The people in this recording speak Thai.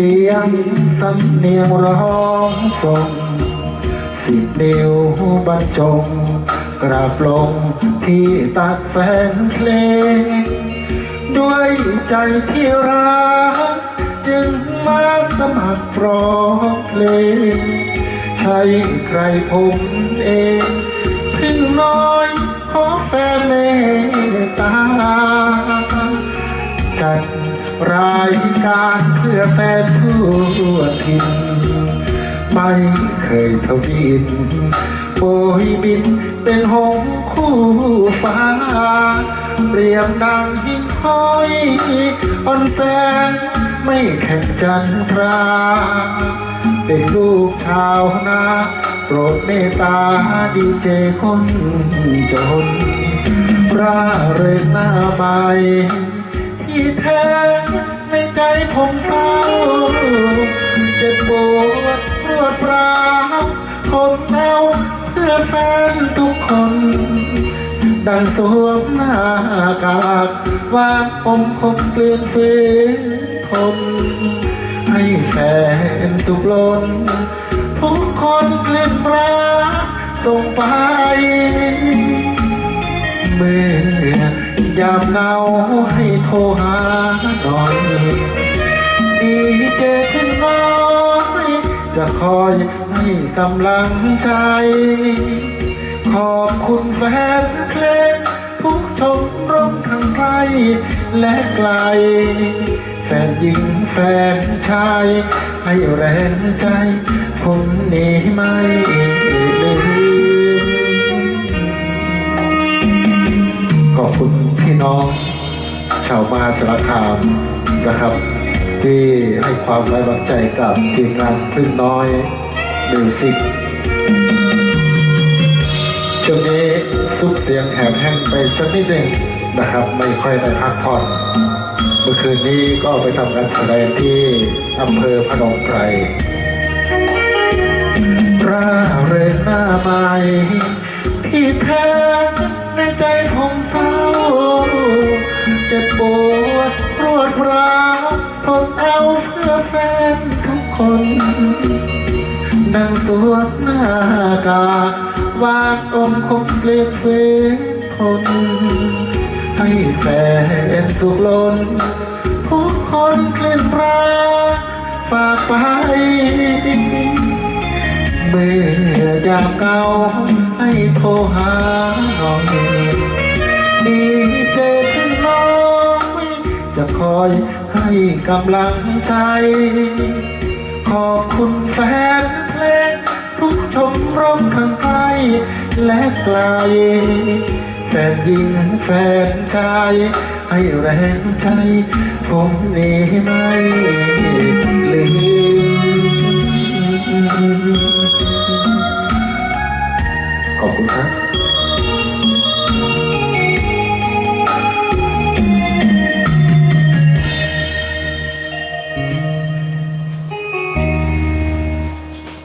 สียงสำเนียงร้องส่งสิบนิ้วบรรจง กราบลงที่ตักแฟนเพลง ด้วยใจที่รัก จึงมาสมัครร้องเพลง ใช่ใครผมเองเพึ่งน้อยขอแฟนเมตตาจัด รายการเพื่อแฟนทั่วถิ่นไม่เคยทวินโบยบินเป็นหงคู่ฟ้า เปรียบดังหิ่งห้อยอ่อนแสงไม่แข่งจันทราเป็นลูกชาวนาโปรดเมตตาดีเจคนจนร่าเริงหน้าใบที่แท้ ใจผมเศร้าเจ็บปวดรวดร้าวคนเอาเพื่อแฟนทุกคน ดังสวมหน้ากากว่างอมคมเกลียนฝืนทนให้แฟนสุขล้นทุกคนเกลียนรักส่งไป เมื่อยามเงาให้โทรหาหน่อย คอยให้กำลังใจ ขอบคุณแฟนเพลงทุกชมรมทั้งไกลและไกล แฟนหญิงแฟนชาย ให้แรงใจผมนี้ไม่ลืมขอบคุณพี่น้อง ชาวมาสารคามนะครับ ที่ให้ความไว้วางใจกับทีมงานพึ่งน้อยมิวสิกช่วงนี้ซุปเสียงแหบแห้งไปสักนิดหนึ่งนะครับ ไม่ค่อยได้พักผ่อนเมื่อคืนนี้ก็ไปทำการแสดงที่อำเภอพนมไพรร่าเริงหน้าใหม่ที่แท้ในใจผมเศร้าเจ็บปวดรวดร้าวทนเอาเพื่อแฟ นทุกคนดังสวมหน้ากากวางอมคมเกลียดฝืนทนให้แฟนสุขลนทุกคนเกลียนรักฝากไปเมื่อยามเก่าให้โทรหาหน่อย อยให้กำลังใจ ขอบคุณแฟนเพลงทุกชมรมข้างไกลและไกล แฟนหญิงแฟนชายให้แรงใจ ผมนี้ไม่ลืม